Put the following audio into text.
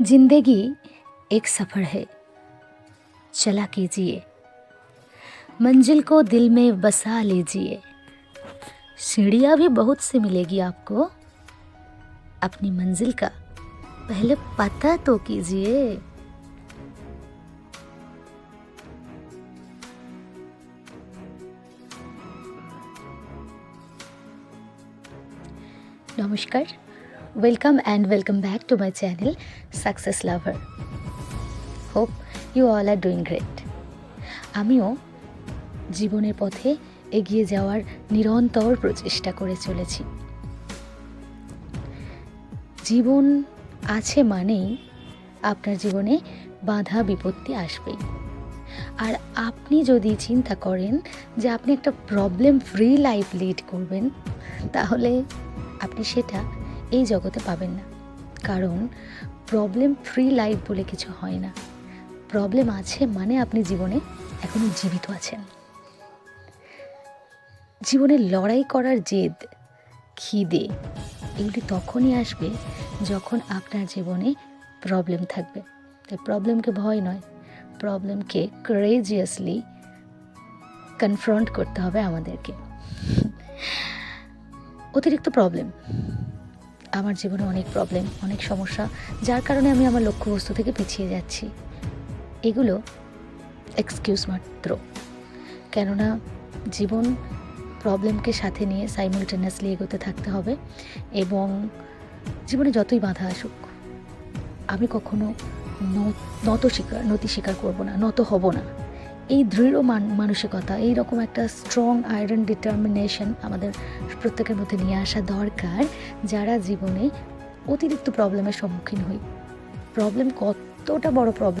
जिंदगी एक सफ़र है चला कीजिए मंजिल को दिल में बसा लीजिए सीढ़ियाँ भी बहुत सी मिलेगी आपको अपनी मंजिल का पहले पता तो कीजिए নমস্কার Welcome and welcome back to my channel success lover hope you all are doing great আমিও জীবনের পথে এগিয়ে যাওয়ার নিরন্তর প্রচেষ্টা করে চলেছি। জীবন আছে মানেই আপনার জীবনে বাধা, বিপত্তি আসবেই। আর আপনি যদি চিন্তা করেন যে আপনি একটা প্রবলেম ফ্রি লাইফ লিড করবেন, তাহলে আপনি সেটা এই জগতে পাবেন না। কারণ প্রবলেম ফ্রি লাইফ বলে কিছু হয় না। প্রবলেম আছে মানে আপনি জীবনে এখনও জীবিত আছেন। জীবনে লড়াই করার জেদ, খিদে, এগুলি তখনই আসবে যখন আপনার জীবনে প্রবলেম থাকবে। তাই প্রবলেমকে ভয় নয় প্রবলেমকে ক্রেজিয়াসলি কনফ্রন্ট করতে হবে আমাদেরকে। অতিরিক্ত প্রবলেম আমার জীবনে অনেক প্রবলেম অনেক সমস্যা, যার কারণে আমি আমার লক্ষ্যবস্তু থেকে পিছিয়ে যাচ্ছি। এগুলো এক্সকিউজ মাত্র। কেননা, জীবন প্রবলেমকে সাথে নিয়ে সাইমultaneously এগোতে থাকতে হবে এবং জীবনে যতই বাধা আসুক, আমি কখনো নত স্বীকার নতি স্বীকার করব না, নত হব না। এই দৃঢ় মান, মানসিকতা, এই রকম একটা স্ট্রং আয়রন ডিটারমিনেশন আমাদের প্রত্যেকের মধ্যে নিয়ে আসা দরকার, যারা জীবনে অতিরিক্ত প্রবলেমের সম্মুখীন হই। প্রবলেম কতটা বড় প্রবলেম